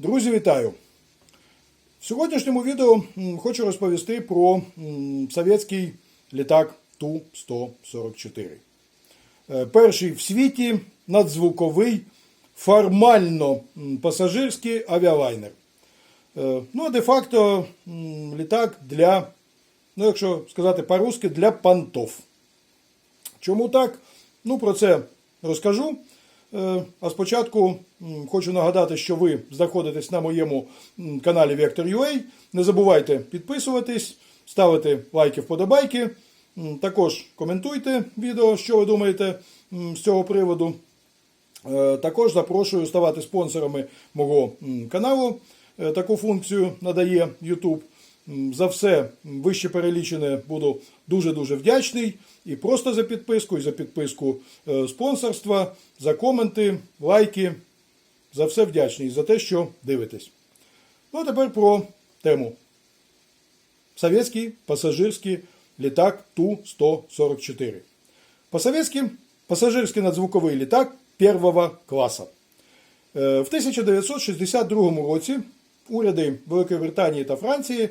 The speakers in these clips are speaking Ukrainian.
Друзі, вітаю! В сьогоднішньому відео хочу розповісти про совєтський літак Ту-144. Е, Перший в світі надзвуковий формально пасажирський авіалайнер. Е, Ну, а де-факто літак для, ну, якщо сказати по-русски, для понтов. Чому так? Ну, про це розкажу. Е, А спочатку хочу нагадати, що ви знаходитесь на моєму каналі Vector.ua. Не забувайте підписуватись, ставити лайки, вподобайки. Також коментуйте відео, що ви думаєте з цього приводу. Е, Також запрошую ставати спонсорами мого каналу. Е, Таку функцію надає YouTube. За все вище перелічене буду дуже-дуже вдячний. І просто за підписку, і за підписку е, спонсорства, за коменти, лайки. За все вдячний за те, що дивитесь. Ну а тепер про тему. Советский пассажирский літак Ту-144. По-советски пассажирский надзвуковий літак первого класу. Е, В 1962 році уряди Великої Британії та Франції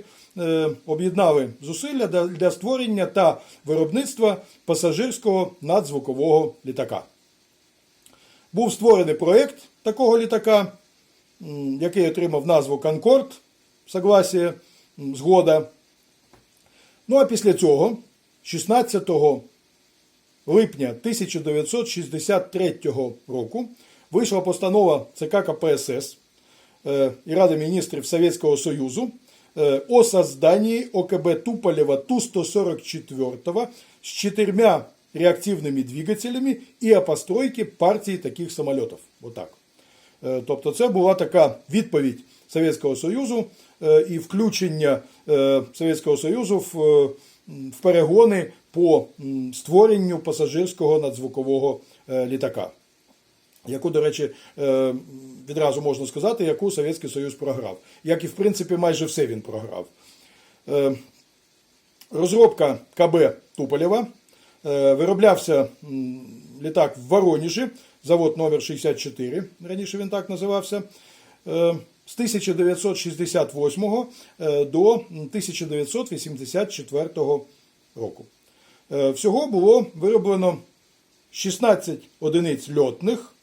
об'єднали зусилля для- створення та виробництва пасажирського надзвукового літака. Був створений проєкт такого літака, який отримав назву Конкорд, согласие, згода. Ну а після цього, 16 липня 1963 року, вийшла постанова ЦК КПСС е, і Ради міністрів Совєтського Союзу е, о создании ОКБ Туполева Ту-144 с четырьмя реактивными двигателями і о постройке партії таких самолітів. Отак. Е, Тобто це була така відповідь Совєтського Союзу е, і включення е, Совєтського Союзу в, е, в перегони по створенню пасажирського надзвукового е, літака. Яку, до речі, е, відразу можна сказати, яку Совєтський Союз програв. Як і в принципі майже все він програв. Е, Розробка КБ Туполєва. Е, Вироблявся літак в Воронежі, завод номер 64, раніше він так називався. З 1968 е, до 1984 року. Всього було вироблено 16 одиниць льотних,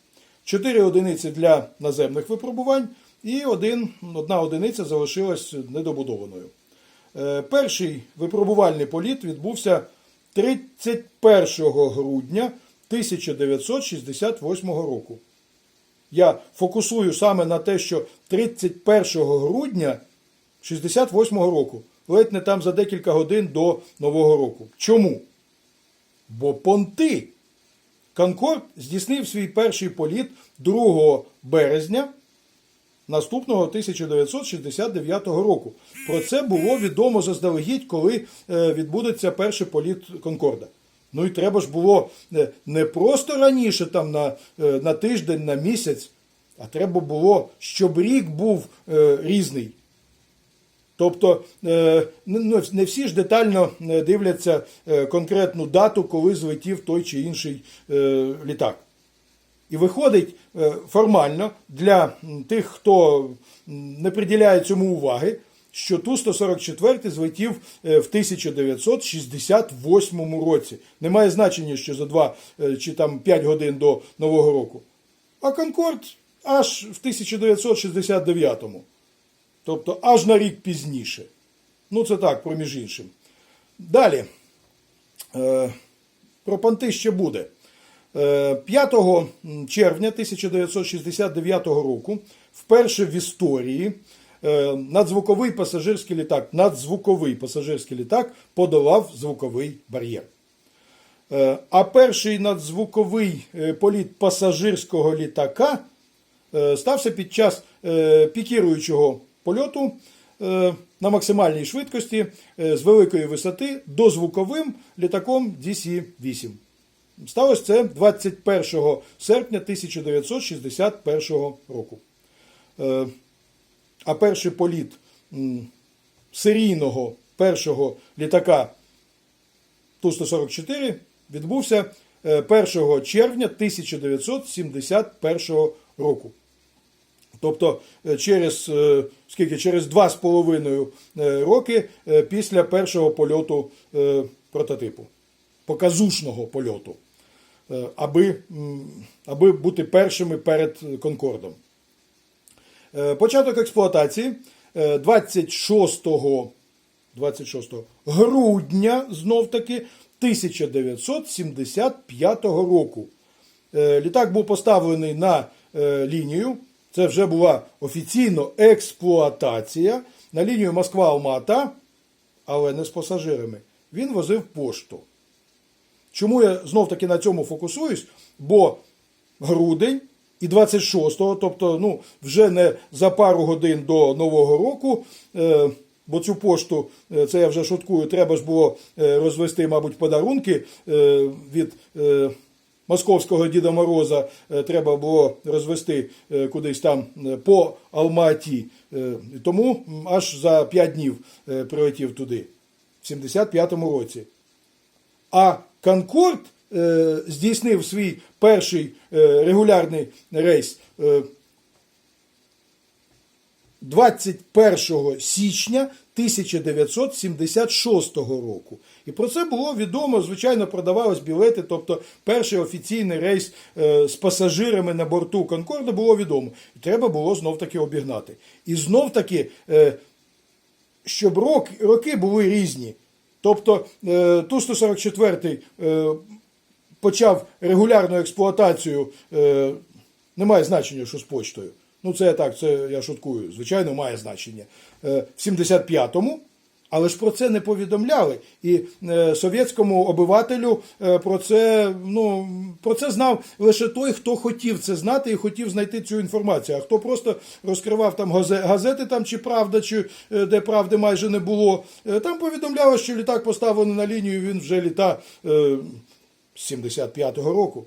4 одиниці для наземних випробувань і один, одна одиниця залишилась недобудованою. Е, Перший випробувальний політ відбувся 31 грудня 1968 року. Я фокусую саме на те, що 31 грудня 68 року, ледь не там за декілька годин до Нового року. Чому? Бо понти. Конкорд здійснив свій перший політ 2 березня наступного 1969 року. Про це було відомо заздалегідь, коли е, відбудеться перший політ Конкорда. Ну і треба ж було е, не просто раніше, там на, е, на тиждень, на місяць, а треба було, щоб рік був різний. Тобто е, ну, не всі ж детально е, дивляться е, конкретну дату, коли злетів той чи інший літак. І виходить формально для тих, хто не приділяє цьому уваги, що Ту-144 злетів в 1968 році. Немає значення, що за 2 е, чи там 5 годин до Нового року. А Конкорд аж в 1969-му. Тобто аж на рік пізніше. Ну, це так, проміж іншим. Далі. Е, про понти ще буде. Е, 5 червня 1969 року вперше в історії е, надзвуковий пасажирський літак, надзвуковий пасажирський літак подолав звуковий бар'єр. Е, А перший надзвуковий е, політ пасажирського літака е, стався під час е, пікіруючого польоту е, на максимальній швидкості е, з великої висоти дозвуковим літаком DC-8. Сталося це 21 серпня 1961 року. Е, А перший політ серійного першого літака Ту-144 відбувся е, 1 червня 1971 року. Тобто е, через е, скільки через 2,5 е, роки після першого польоту прототипу, показушного польоту, аби, аби бути першими перед Конкордом. Початок експлуатації е, 26, 26 грудня знов таки 1975 року. Літак був поставлений на лінію. Це вже була офіційно експлуатація на лінію Москва-Алма-Ата, але не з пасажирами. Він возив пошту. Чому я знов таки на цьому фокусуюсь? Бо грудень і 26-го, тобто ну, вже не за пару годин до Нового року, е, бо цю пошту, е, це я вже шуткую, треба ж було е, розвести, мабуть, подарунки від московського Діда Мороза, е, треба було розвести е, кудись там е, по Алматі. Тому аж за 5 днів прилетів туди, в 75-му році. А Конкорд здійснив свій перший регулярний рейс 21 січня 1976 року. І про це було відомо, звичайно, продавались білети. Тобто, перший офіційний рейс е, з пасажирами на борту Конкорда було відомо. І треба було знов таки обігнати. І знов таки, е, щоб рок, роки були різні. Тобто е, Ту-144 е, почав регулярну експлуатацію, немає значення, що з почтою. Ну, це так, це я шуткую. Звичайно, має значення. Е, в 75-му, але ж про це не повідомляли. І е, совєтському обивателю е, про це, ну, про це знав лише той, хто хотів це знати і хотів знайти цю інформацію. А хто просто розкривав там газе- газети, там, чи правда, чи де правди майже не було. Там повідомляло, що літак поставлений на лінію, він вже літа е, з 75-го року.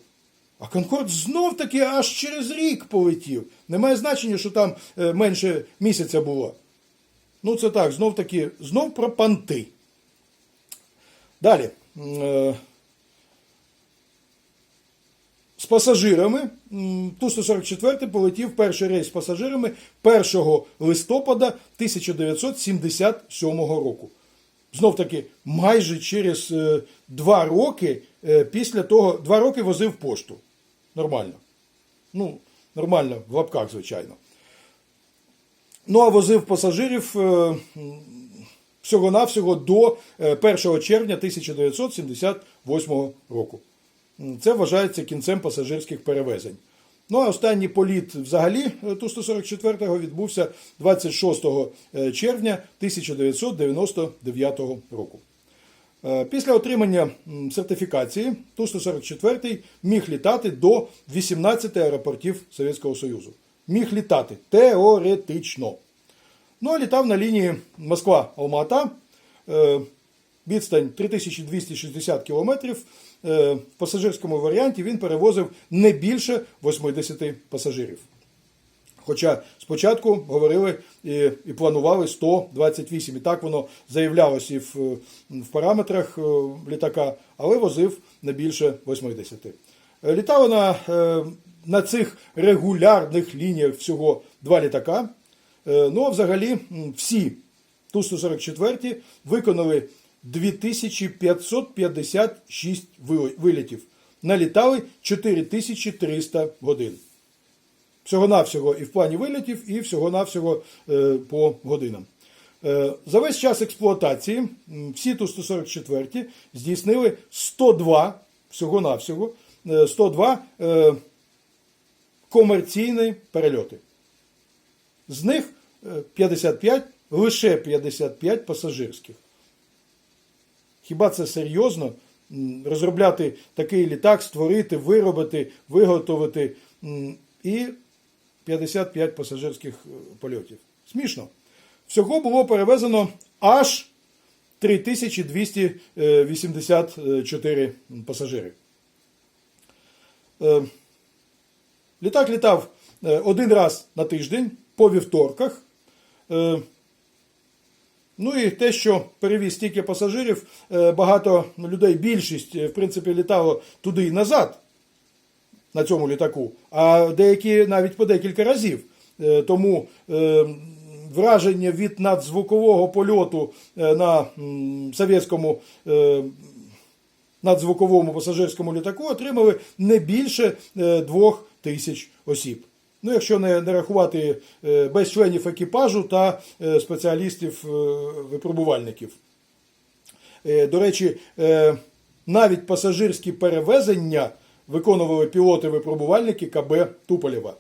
А Конкорд знов таки аж через рік полетів. Немає значення, що там е, менше місяця було. Ну, це так, знов таки, знов про панти. Далі. Е, З пасажирами Ту-144 полетів перший рейс з пасажирами 1 листопада 1977 року. Знов таки, майже через е, два роки після того, два роки возив пошту. Нормально. Ну, нормально, в лапках, звичайно. Ну, а возив пасажирів е, всього-навсього до е, 1 червня 1978 року. Це вважається кінцем пасажирських перевезень. Ну, а останній політ взагалі е, Ту-144 відбувся 26 е, червня 1999 року. Е, Після отримання сертифікації Ту-144 міг літати до 18 аеропортів Совєтського Союзу. Міг літати теоретично. Ну, а літав на лінії Москва-Алма-Ата. Е, Відстань 3260 кілометрів. Е, В пасажирському варіанті він перевозив не більше 80 пасажирів. Хоча спочатку говорили і, і планували 128, і так воно заявлялось і в, в параметрах е, літака, але возив не більше 80. Е, Літало на, е, на цих регулярних лініях всього два літака. Ну а взагалі всі Ту-144 виконали 2556 вилітів. Налітали 4300 годин. Всього-навсього і в плані вилітів, і всього-навсього е, по годинам. Е, за весь час експлуатації всі Ту-144 здійснили 102, всього-навсього, е, 102 е, комерційні перельоти. З них е, 55, лише 55 пасажирських. Хіба це серйозно? Розробляти такий літак, створити, виробити, виготовити і 55 пасажирських е, польотів. Смішно. Всього було перевезено аж 3284 пасажири. Е, Літак літав е, один раз на тиждень по вівторках. Ну і те, що перевіз стільки пасажирів, багато людей, більшість, в принципі, літало туди і назад на цьому літаку, а деякі навіть по декілька разів. Е, Тому е, враження від надзвукового польоту е, на совєтському надзвуковому пасажирському літаку отримали не більше двох тисяч осіб. Ну, якщо не, не рахувати без членів екіпажу та спеціалістів-випробувальників. До речі, навіть пасажирські перевезення виконували пілоти-випробувальники КБ Туполєва,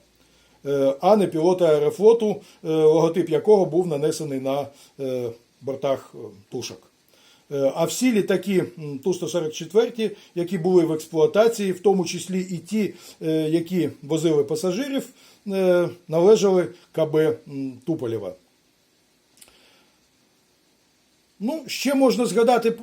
е, а не пілоти аерофлоту, е, логотип якого був нанесений на е, бортах тушок. А всі літаки м, Ту-144, які були в експлуатації, в тому числі і ті, які возили пасажирів, належали КБ Туполєва. Ну, ще можна згадати е,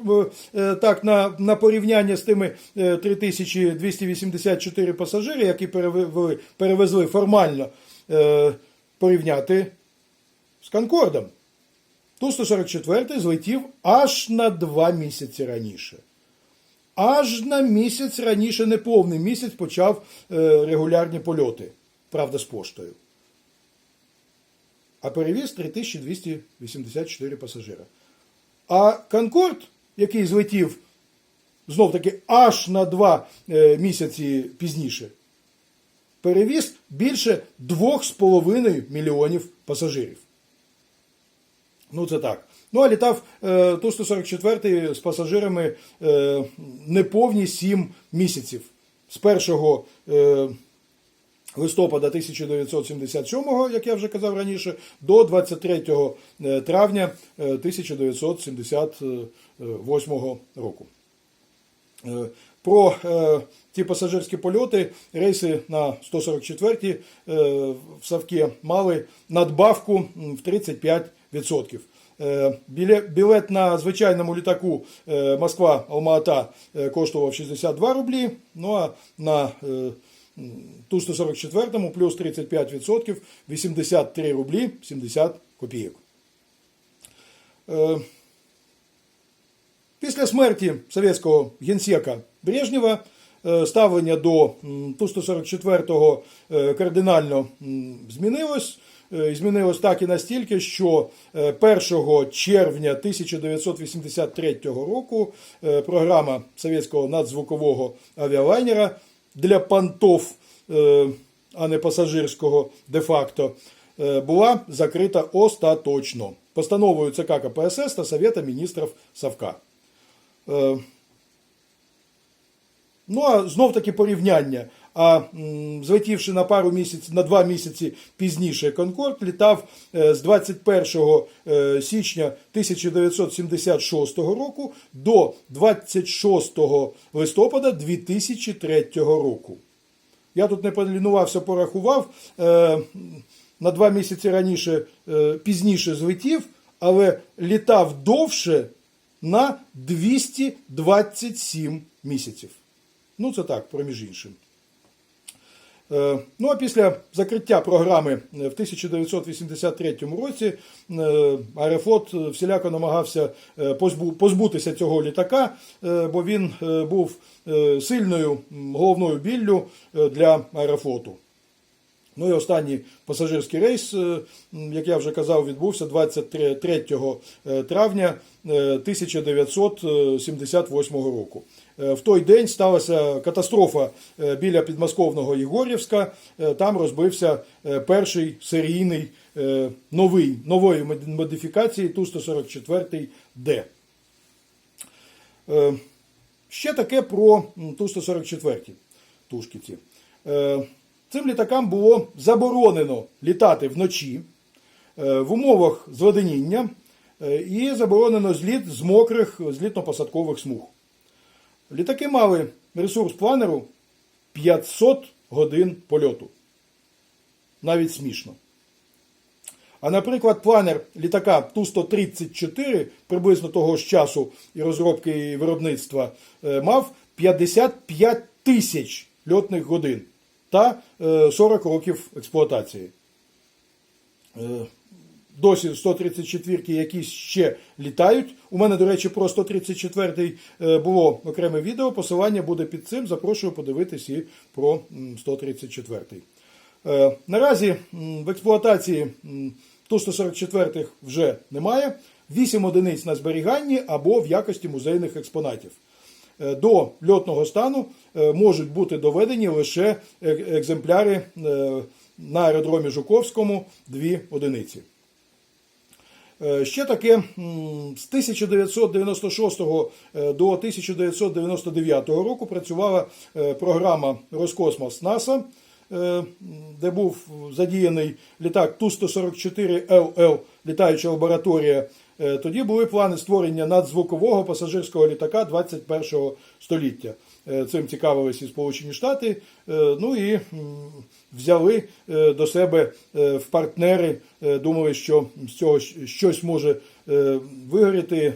е, так на, на порівняння з тими е, 3284 пасажири, які перевели, перевезли формально, е, порівняти з Конкордом. Ту-144 злетів аж на два місяці раніше. Аж на місяць раніше, не повний місяць, почав е, регулярні польоти. Правда, з поштою. А перевіз 3284 пасажира. А Конкорд, який злетів знов таки аж на два е, місяці пізніше, перевіз більше 2,5 мільйонів пасажирів. Ну, це так. Ну, а літав е, Ту-144 з пасажирами е, неповні 7 місяців. З 1 е, листопада 1977, як я вже казав раніше, до 23 е, травня е, 1978 року. Е, Про е, ті пасажирські польоти рейси на 144 е, в Савке мали надбавку в 35%. Е, Білет на звичайному літаку е, Москва Алма-Ата е, коштував 62 рублі, ну а на м, Ту-144 плюс 35% 83 рублі 70 копійок. Е, Після смерті совєтського генсека Брежнєва е, ставлення до м, Ту-144 е, кардинально змінилось. Змінилось так і настільки, що е, 1 червня 1983 року програма совєтського надзвукового авіалайнера для понтов, е, а не пасажирського де-факто, е, була закрита остаточно постановою ЦК КПСС та Совета міністрів Савка. Е, Ну, а знов таки порівняння. А злетівши на пару місяців, на два місяці пізніше Конкорд, літав е, з 21 е, січня 1976 року до 26 листопада 2003 року. Я тут не полінувався, порахував. е, На два місяці раніше пізніше злетів, але літав довше на 227 місяців. Ну, це так, проміж іншим. Е, Ну, а після закриття програми е, в 1983 році е, Аерофлот всіляко намагався позбутися цього літака, бо він був сильною головною біллю для аерофлоту. Ну і останній пасажирський рейс, як я вже казав, відбувся 23 е, травня е, 1978 року. Е, В той день сталася катастрофа е, біля підмосковного Єгорівська. Е, Там розбився перший серійний новий, нової модифікації Ту-144Д. Е, Ще таке про м, Ту-144 тушкіці. Е, Цим літакам було заборонено літати вночі в умовах зледеніння е, і заборонено зліт з мокрих злітно-посадкових смуг. Літаки мали ресурс планеру 500 годин польоту. Навіть смішно. А, наприклад, планер літака Ту-134 приблизно того ж часу і розробки і виробництва е, мав 55 тисяч льотних годин та е, 40 років експлуатації. Досі 134-ті якісь ще літають. У мене, до речі, про 134 е, було окреме відео. Посилання буде під цим. Запрошую подивитись і про 134. Е, Наразі в експлуатації м, Ту-144 вже немає. 8 одиниць на зберіганні або в якості музейних експонатів. Е, До льотного стану можуть бути доведені лише екземпляри на аеродромі Жуковському дві одиниці. Е, Ще таке з 1996 е, до 1999 року працювала е, програма Роскосмос НАСА, де був задіяний літак Ту-144ЛЛ, літаюча лабораторія. Тоді були плани створення надзвукового пасажирського літака 21 століття. Е, Цим цікавились і Сполучені Штати. Е, Ну і взяли е, до себе в партнери, думали, що з цього щось може вигоріти.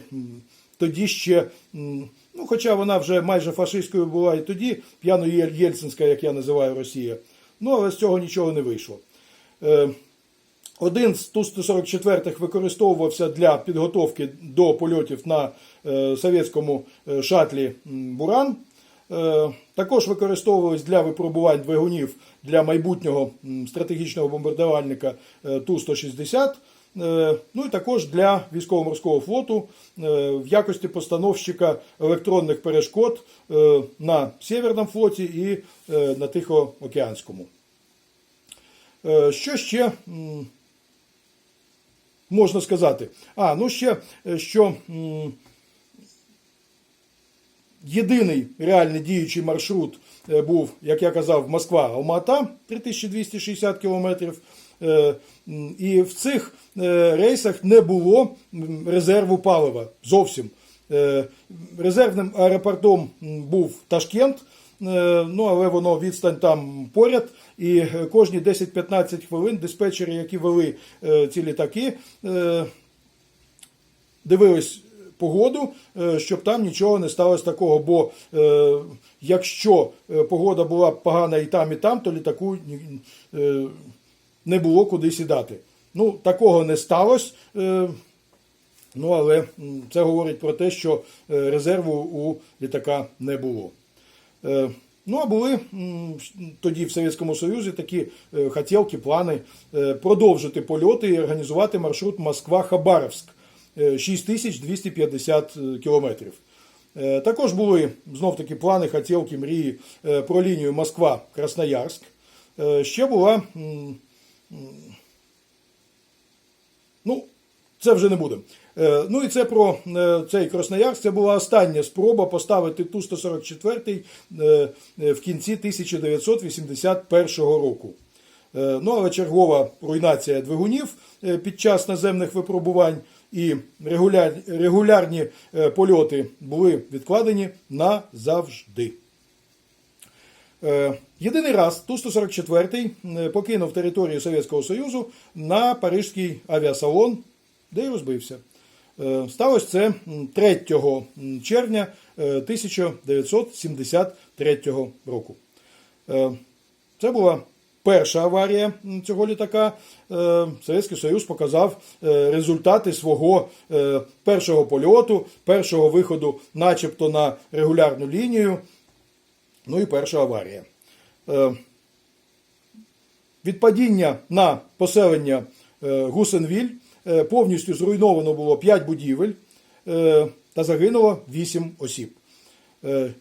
Тоді ще, ну, хоча вона вже майже фашистською була і тоді, п'яно єльцинська, як я називаю Росія. Ну, але з цього нічого не вийшло. Один з Ту-144 використовувався для підготовки до польотів на совєтському шатлі Буран. Е, також використовувались для випробувань двигунів для майбутнього стратегічного бомбардувальника е, Ту-160. Е, ну і також для військово-морського флоту в якості постановщика електронних перешкод на Северному флоті і на Тихоокеанському. Що ще можна сказати? А, ну ще, що єдиний реальний діючий маршрут е, був, як я казав, Москва-Алмата 3260 кілометрів. Е, І в цих е, рейсах не було резерву палива зовсім. Резервним аеропортом був Ташкент, ну але воно відстань там поряд. І кожні 10-15 хвилин диспетчери, які вели ці літаки, дивились погоду, е, щоб там нічого не сталося такого. Бо е, якщо е, погода була погана і там, і там, то літаку не було куди сідати. Ну, такого не сталося. Ну, але це говорить про те, що резерву у літака не було. Ну, а були тоді в Совєтському Союзі такі хотілки, плани продовжити польоти і організувати маршрут Москва-Хабаровськ 6250 кілометрів. Е, Також були знов таки плани, хотілки, мрії е, про лінію Москва-Красноярськ. Е, Ще була Ну, це вже не буде. Е, Ну і це про е, цей Красноярськ. Це була остання спроба поставити Ту-144 е, е, в кінці 1981 року. Е, Ну, але чергова руйнація двигунів е, під час наземних випробувань і регуляр, регулярні е, польоти були відкладені назавжди. Е, Єдиний раз Ту-144 е, покинув територію Совєтського Союзу на Парижський авіасалон, де й розбився. Е, Сталося це 3 червня е, 1973 року. Це була перша аварія цього літака. Е, Совєтський Союз показав е, результати свого е, першого польоту, першого виходу, начебто на регулярну лінію. Ну і перша аварія. Від падіння на поселення Гусенвіль повністю зруйновано було 5 будівель та загинуло 8 осіб.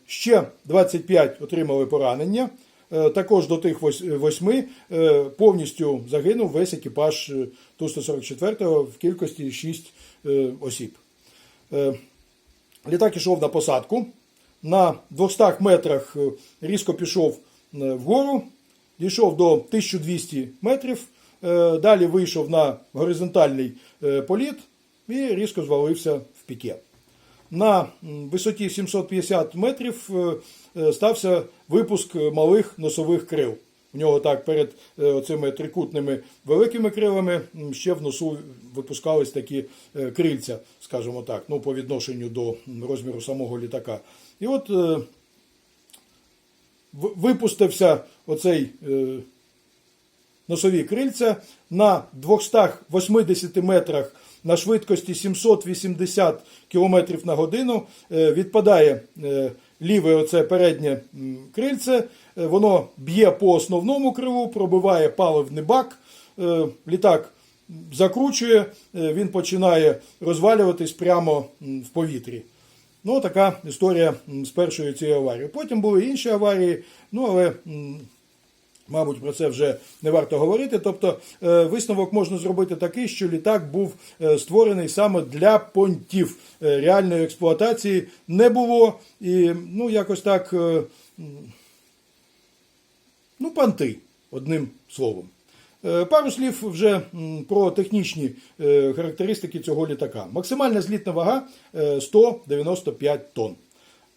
Ще 25 отримали поранення. Е, Також до тих 8 повністю загинув весь екіпаж е, Ту-144 в кількості 6 е, осіб. Е, Літак ішов на посадку. На 200 метрах е, різко пішов е, вгору, дійшов до 1200 метрів. е, Далі вийшов на горизонтальний е, політ і різко звалився в піке. На висоті 750 метрів е, е, стався випуск малих носових крил. У нього так перед е, цими трикутними великими крилами ще в носу випускались такі е, крильця, скажімо так, ну, по відношенню до розміру самого літака. І от е, випустився оцей е, носові крильця на 280 метрах на швидкості 780 км на годину е, відпадає е, ліве оце переднє крильце, е, воно б'є по основному криву, пробиває паливний бак, е, літак закручує, е, він починає розвалюватись прямо в повітрі. Ну, така історія з першої цієї аварії. Потім були інші аварії, ну але. Мабуть, про це вже не варто говорити. Тобто, е, висновок можна зробити такий, що літак був е, створений саме для понтів. Е, Реальної експлуатації не було. І ну, якось так, ну, понти, одним словом. Пару слів вже про технічні характеристики цього літака. Максимальна злітна вага е, 195 тонн.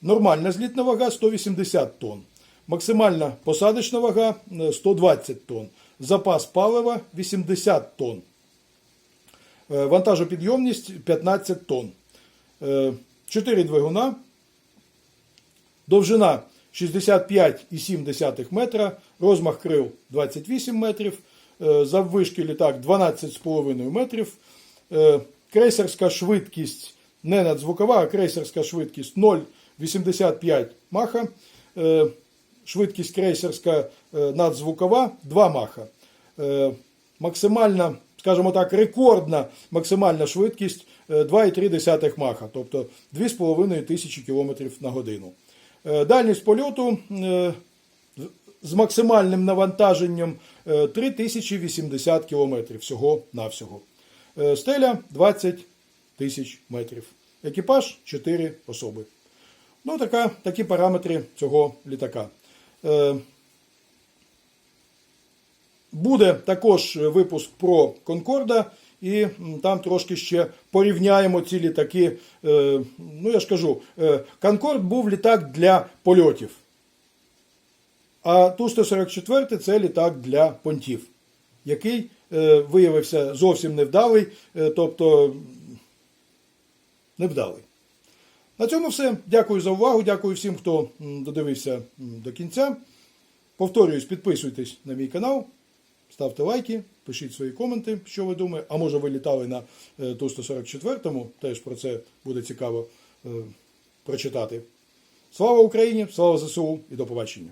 Нормальна злітна вага 180 тонн. Максимальна посадочна вага е, 120 тонн. Запас палива 80 тонн. Е, Вантажопідйомність 15 тонн. 4 двигуна. Довжина 65,7 метра, розмах крил 28 метрів, е, заввишки літак 12,5 метрів, е, крейсерська швидкість не надзвукова, а крейсерська швидкість 0,85 маха, е, швидкість крейсерська е, надзвукова 2 маха. Е, Максимальна, скажімо так, рекордна максимальна швидкість е, 2,3 маха, тобто 2,5 тисячі км на годину. Е, Дальність польоту е, з максимальним навантаженням е, 3080 км всього-навсього. Е, Стеля 20 тисяч метрів. Екіпаж 4 особи. Ну, така, такі параметри цього літака. Е, Буде також випуск про Конкорда, і там трошки ще порівняємо ці літаки. Е, Ну, я ж кажу, е, Конкорд був літак для польотів. А Ту-144 це літак для понтів, який виявився зовсім невдалий, тобто невдалий. На цьому все. Дякую за увагу. Дякую всім, хто додивився до кінця. Повторююсь, підписуйтесь на мій канал, ставте лайки, пишіть свої коменти, що ви думаєте. А може ви літали на е, Ту-144, теж про це буде цікаво е, прочитати. Слава Україні! Слава ЗСУ і до побачення!